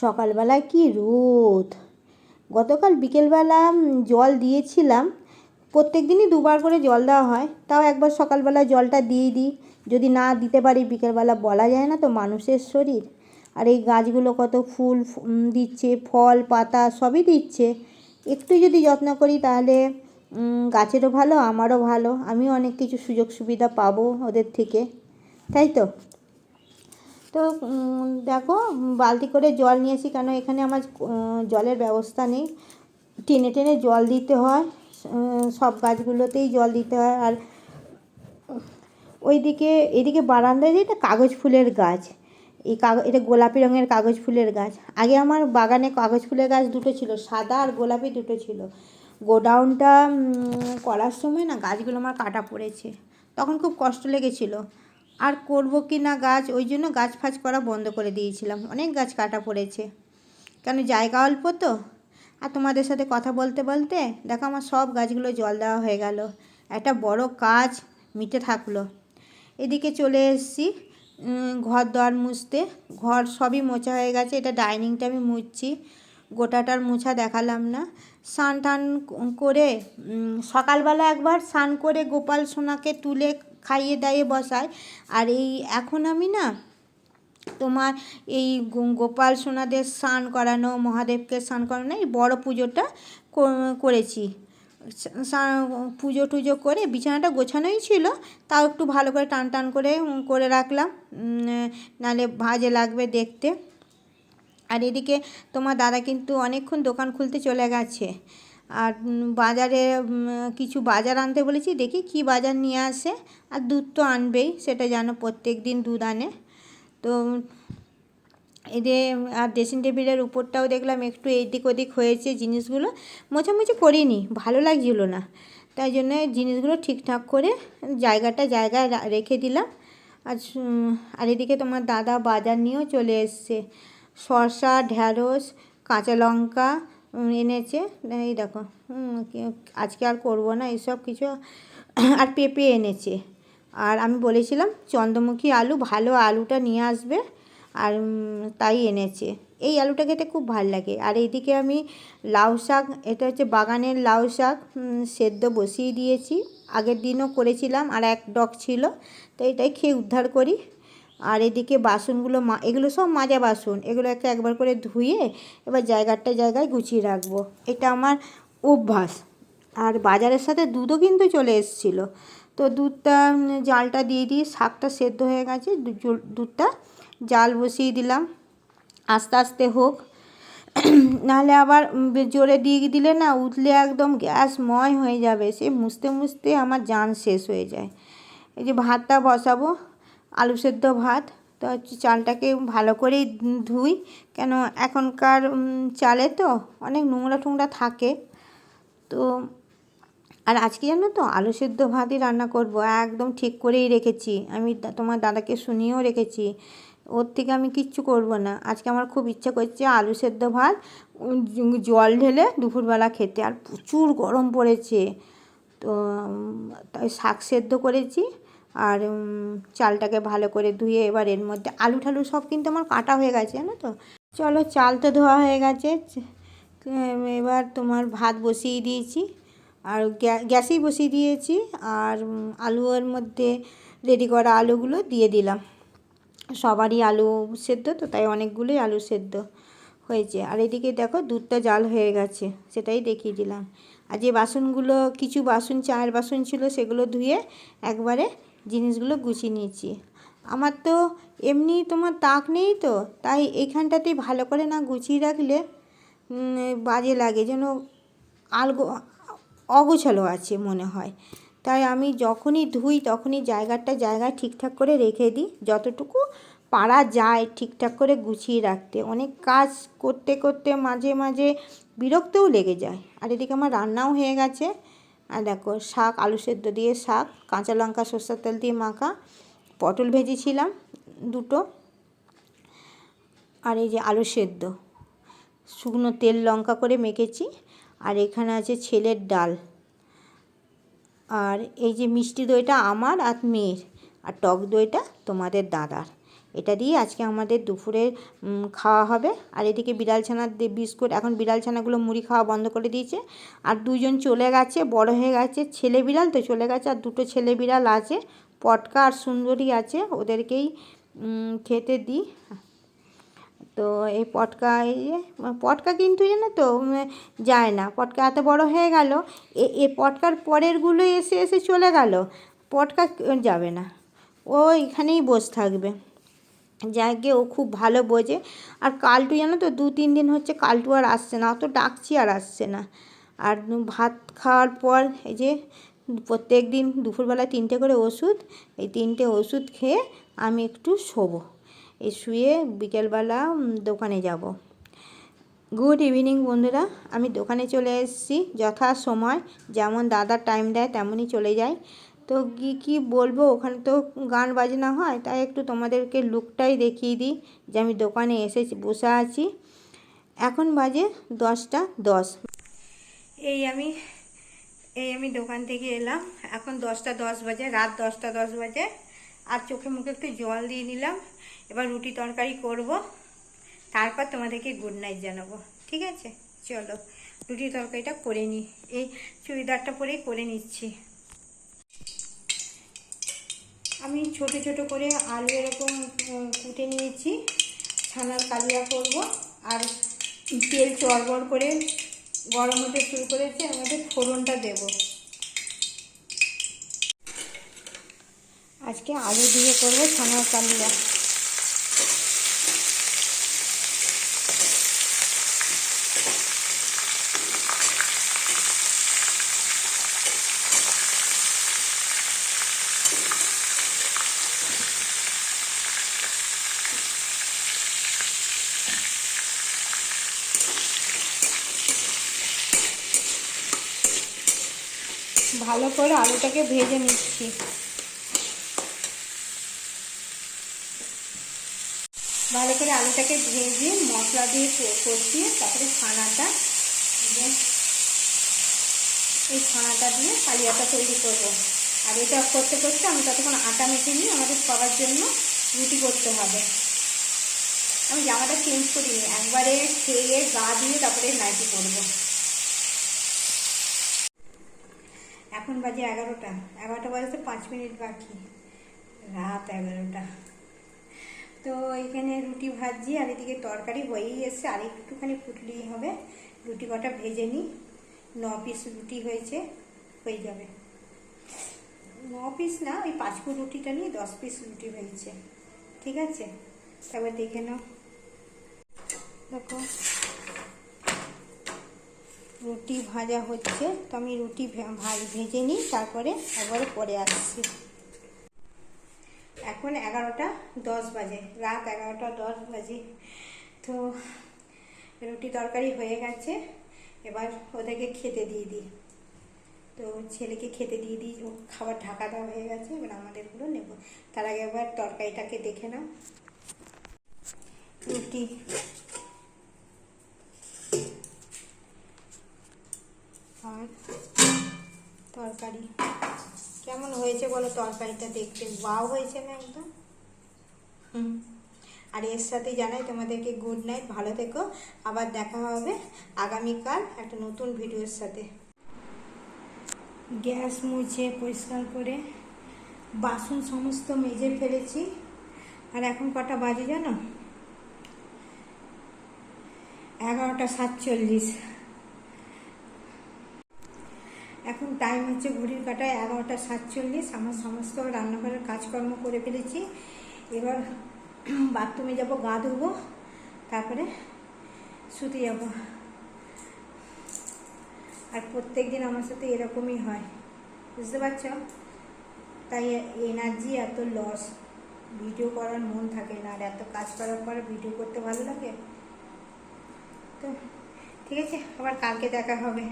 সকালবেলায় কি রোদ? গতকাল বিকেলবেলা জল দিয়েছিলাম। প্রত্যেক দিনই দুবার করে জল দেওয়া হয়। তাও একবার সকালবেলা জলটা দিয়ে দিই। যদি না দিতে পারি, বিকেলবেলা বলা যায় না তো মানুষের শরীর। আর এই গাছগুলো কত ফুল দিচ্ছে, ফল, পাতা সবই দিচ্ছে। একটু যদি যত্ন করি তাহলে গাছেরও ভালো, আমারও ভালো। আমিও অনেক কিছু সুযোগ সুবিধা পাবো ওদের থেকে। তাই তো? তো দেখো বালতি করে জল নিয়েছি কেন এখানে আমার জলের ব্যবস্থা নেই। টেনে টেনে জল দিতে হয় সব গাছগুলোতেই জল দিতে হয়। আর ওইদিকে, এদিকে বারান্দায় যেটা কাগজ ফুলের গাছ, এই কাগজ এটা গোলাপি রঙের কাগজ ফুলের গাছ। আগে আমার বাগানে কাগজ ফুলের গাছ দুটো ছিল, সাদা আর গোলাপি দুটো ছিল। গোডাউনটা করার সময় না গাছগুলো আমার কাটা পড়েছে। তখন খুব কষ্ট লেগেছিলো। আর করব কি না গাছ, ওই জন্য গাছ ফাছ করা বন্ধ করে দিয়েছিলাম। অনেক গাছ কাটা পড়েছে। কেন, জায়গা অল্প তো? আর তোমাদের সাথে কথা বলতে বলতে দেখো আমার সব গাছগুলো জল দেওয়া হয়ে গেল। একটা বড় কাজ মিটে থাকল। এদিকে চলে এসেছি ঘর দর মুছতে। ঘর সবই মোছা হয়ে গেছে। এটা ডাইনিংটা আমি মুছছি। গোটাটার মোছা দেখালাম না। স্নান টান করে সকালবেলা একবার স্নান করে গোপাল সোনাকে তুলে খাইয়ে দাইয়ে বসায় আর এই এখন আমি না তোমার এই গোপাল সোনাদের স্নান করানো, মহাদেবকে স্নান করানো, এই বড়ো পুজোটা করেছি। পুজো টুজো করে বিছানাটা গোছানোই ছিল, তাও একটু ভালো করে টান টান করে করে রাখলাম। নালে ভাজে লাগবে দেখতে। আর এদিকে তোমার দাদা কিন্তু অনেকক্ষণ দোকান খুলতে চলে গেছে। আর বাজারে কিছু বাজার আনতে বলেছি, দেখি কি বাজার নিয়ে আসে। আর দুধ তো আনবেই, সেটা জানো প্রত্যেক দিন দুধ আনে। তো এদের আর ড্রেসিং টেবিলের উপরটাও দেখলাম, একটু এদিক ওদিক হয়েছে জিনিসগুলো। মোছামুছি করিনি, ভালো লাগছিল না। তাই জন্য জিনিসগুলো ঠিকঠাক করে জায়গাটা জায়গায় রেখে দিলাম। আর আর এদিকে তোমার দাদা বাজার নিয়েও চলে এসছে। শসা ঢ্যাঁড়স কাঁচা লঙ্কা এনেছে। এই দেখো আজকে আর করব না এসব কিছু আর পেঁপে এনেছে। আর আমি বলেছিলাম, চন্দ্রমুখী আলু, ভালো আলুটা নিয়ে আসবে, আর তাই এনেছে। এই আলুটা খেতে খুব ভালো লাগে। আর এইদিকে আমি লাউ শাক, এটা হচ্ছে বাগানের লাউ শাক সেদ্ধ বসিয়ে দিয়েছি। আগের দিনও করেছিলাম, আর এক ডক ছিল তো এটাই খেয়ে উদ্ধার করি। আর এদিকে বাসনগুলো মা, এগুলো সব মাজা বাসন। এগুলো একটা একবার করে ধুয়ে এবার জায়গাটা জায়গায় গুছিয়ে রাখব। এটা আমার অভ্যাস। আর বাজারের সাথে দুধও কিন্তু চলে এসেছিল। তো দুধটা জালটা দিয়ে দিয়ে শাকটা সেদ্ধ হয়ে গেছে। দুধটা জাল বসিয়ে দিলাম। আস্তে আস্তে হোক। নাহলে আবার জোরে দিয়ে দিলে না উঠলে একদম গ্যাস ময় হয়ে যাবে। সে মুছতে মুছতে আমার জান শেষ হয়ে যায়। এই যে ভাতটা বসাবো। আলু সেদ্ধ ভাত, তো চালটাকে ভালো করেই ধুই। কেন এখনকার চালে তো অনেক নোংরা টোংরা থাকে। তো, আর আজকে জানো তো আলু সেদ্ধ ভাতই রান্না করব, একদম ঠিক করেই রেখেছি। আমি তোমার দাদাকে শুনিয়েও রেখেছি, ওর থেকে আমি কিচ্ছু করব না। আজকে আমার খুব ইচ্ছা করছে আলু সেদ্ধ ভাত জল ঢেলে দুপুরবেলা খেতে। আর প্রচুর গরম পড়েছে, তো তাই শাক সেদ্ধ করেছি। আর চালটাকে ভালো করে ধুয়ে এবার এর মধ্যে আলু ঠালু সব কিন্তু আমার কাটা হয়ে গেছে, জানো তো? চলো, চাল তো ধোয়া হয়ে গেছে। এবার তোমার ভাত বসিয়ে দিয়েছি আর গ্যাসেই বসিয়ে দিয়েছি আর আলু এর মধ্যে রেডি করা আলুগুলো দিয়ে দিলাম। সবারই আলু সেদ্ধ তো, তাই অনেকগুলোই আলু সেদ্ধ হয়েছে। আর এদিকে দেখো, দুধটা জাল হয়ে গেছে, সেটাই দেখিয়ে দিলাম। আর যে বাসনগুলো, কিছু বাসন, চায়ের বাসন ছিল, সেগুলো ধুয়ে একবারে জিনিসগুলো গুছিয়ে নিয়েছি। আমার তো এমনি তোমার তাক নেই তো, তাই এইখানটাতেই ভালো করে না গুছিয়ে রাখলে বাজে লাগে যেন আলগো, অগোছালো আছে মনে হয়। তাই আমি যখনই ধুই তখনই জায়গাটা জায়গায় ঠিকঠাক করে রেখে দিই, যতটুকু পারা যায় ঠিকঠাক করে গুছিয়ে রাখতে। অনেক কাজ করতে করতে মাঝে মাঝে বিরক্তও লেগে যায়। আর এদিকে আমার রান্নাও হয়ে গেছে। আর দেখো শাক, আলু সেদ্ধ দিয়ে শাক, কাঁচা লঙ্কা, সর্ষের তেল দিয়ে মাখা, পটল ভেজেছিলাম দুটো। আর এই যে আলু সেদ্ধ, শুকনো তেল লঙ্কা করে মেখেছি। আর এখানে আছে ছেলের ডাল। আর এই যে মিষ্টি দইটা আমার আর মেয়ের, আর টক দইটা তোমাদের দাদার। এটা দিয়ে আজকে আমাদের দুপুরে খাওয়া হবে। আর এদিকে বিড়াল ছানার দিয়ে বিস্কুট, এখন বিড়াল ছানাগুলো মুড়ি খাওয়া বন্ধ করে দিয়েছে। আর দুজন চলে গেছে, বড় হয়ে গেছে ছেলে বিড়াল, তো চলে গেছে আর দুটো ছেলে বিড়াল আছে। পটকা আর সুন্দরী আছে, ওদেরকেই খেতে দিই। তো এই পটকা এই পটকা কিন্তু জানো তো যায় না। পটকা এত বড় হয়ে গেল এ পটকার পরেরগুলো এসে এসে চলে গেল। পটকা যাবে না। ও এখানেই বসে থাকবে। যাকে ও খুব ভালো বোঝে। আর কালটু জানো তো, দু তিন দিন হচ্ছে কালটু আর আসছে না অত ডাকছি আর আসছে না। আর ভাত খাওয়ার পর এই যে প্রত্যেক দিন দুপুরবেলা তিনটে করে ওষুধ, এই তিনটে ওষুধ খেয়ে আমি একটু শোবো। এই শুয়ে বিকেলবেলা দোকানে যাব। গুড ইভিনিং বন্ধুরা, আমি দোকানে চলে এসেছি। যথা সময়, যেমন দাদা টাইম দেয় তেমনই চলে যাই। তো কী কী বলব? ওখানে তো গান বাজনা হয়, তাই একটু তোমাদেরকে লুকটাই দেখিয়ে দিই যে আমি দোকানে এসেছি, বসে আছি। এখন বাজে দশটা দশ। এই আমি এই আমি দোকান থেকে এলাম। এখন দশটা দশ বাজে, রাত দশটা দশ বাজে। আর চোখে মুখে একটু জল দিয়ে নিলাম। এবার রুটি তরকারি করব। তারপর তোমাদেরকে গুড নাইট জানাব। ঠিক আছে? চলো, রুটি তরকারিটা করে নিই। এই চুড়িদারটা পরেই করে নিচ্ছি। আমি ছোট ছোট করে আলু এরকম কুটে নিয়েছি। ছানার কালিয়া করব। আর তেল চড়বড় করে গরম হতে শুরু করেছি, আমাদের ফোড়নটা দেব। আজকে আলু দিয়ে করব ছানার কালিয়া। ভালো করে আলুটাকে ভেজে নিচ্ছি। ভালো করে আলুটাকে ভেজে মশলা দিয়ে কষিয়ে তারপরে ছানাটা এই ছানাটা দিয়ে কালিয়াটা তৈরি করব। আর এটা করতে করতে আমি ততক্ষণ আটা মেখে নিই আমাদের সবার জন্য রুটি করতে হবে। আমি জামাটা চেঞ্জ করিনি, একবারে খেয়ে গা দিয়ে তারপরে নাইটি করব এখন বাজে এগারোটা এগারোটা বাজতে পাঁচ মিনিট বাকি। রাত এগারোটা। তো এখানে রুটি ভাজছি আর এদিকে তরকারি হয়েই এসছে, আর একটুখানি ফুটলেই হবে। রুটি কটা ভেজে নিই। ন পিস রুটি হয়েছে, হয়ে যাবে। ন পিস না, ওই পাঁচ ফুট রুটিটা নিয়ে দশ পিস রুটি হয়েছে। ঠিক আছে? তারপর দেখে নাও। দেখো। রুটি ভাজা হচ্ছে, তো আমি রুটি ভাজ, ভেজে নিই, তারপরে একবারে পরে আসছি। এখন এগারোটা দশ বাজে, রাত এগারোটা দশ বাজে। তো রুটি তরকারি হয়ে গেছে, এবার ওদেরকে খেতে দিয়ে দিই। তো ছেলেকে খেতে দিয়ে দিই, ও খাবার ঢাকা দেওয়া হয়ে গেছে, এবার আমাদেরগুলো নেব। তার আগে এবার তরকারিটাকে দেখে নাও। রুটি আর তরকারি। কেমন হয়েছে বলো তরকারিটা দেখতে? ওয়াও হয়েছে না একদম? হুম। আর এর সাথে জানাই তোমাদেরকে গুড নাইট ভালো থেকো। আবার দেখা হবে আগামীকাল একটা নতুন ভিডিওর সাথে। গ্যাস মুছে, পরিষ্কার করে বাসন সমস্ত মেজে ফেলেছি। আর এখন কটা বাজে জানো? এগারোটা সাতচল্লিশ এখন টাইম হচ্ছে ঘড়ির কাটায় এগারোটা সাতচল্লিশ। আমার সমস্ত রান্নাঘরের কাজকর্ম করে ফেলেছি। এবার বাথরুমে যাব, গা ধুবো, তারপরে শুতে যাব। আর প্রত্যেক দিন আমার সাথে এরকমই হয়, বুঝতে পারছ? তাই এনার্জি এত লস ভিডিও করার মন থাকে না, আর এত কাজ করার পর ভিডিও করতে ভালো লাগে। তো, ঠিক আছে, আবার কালকে দেখা হবে।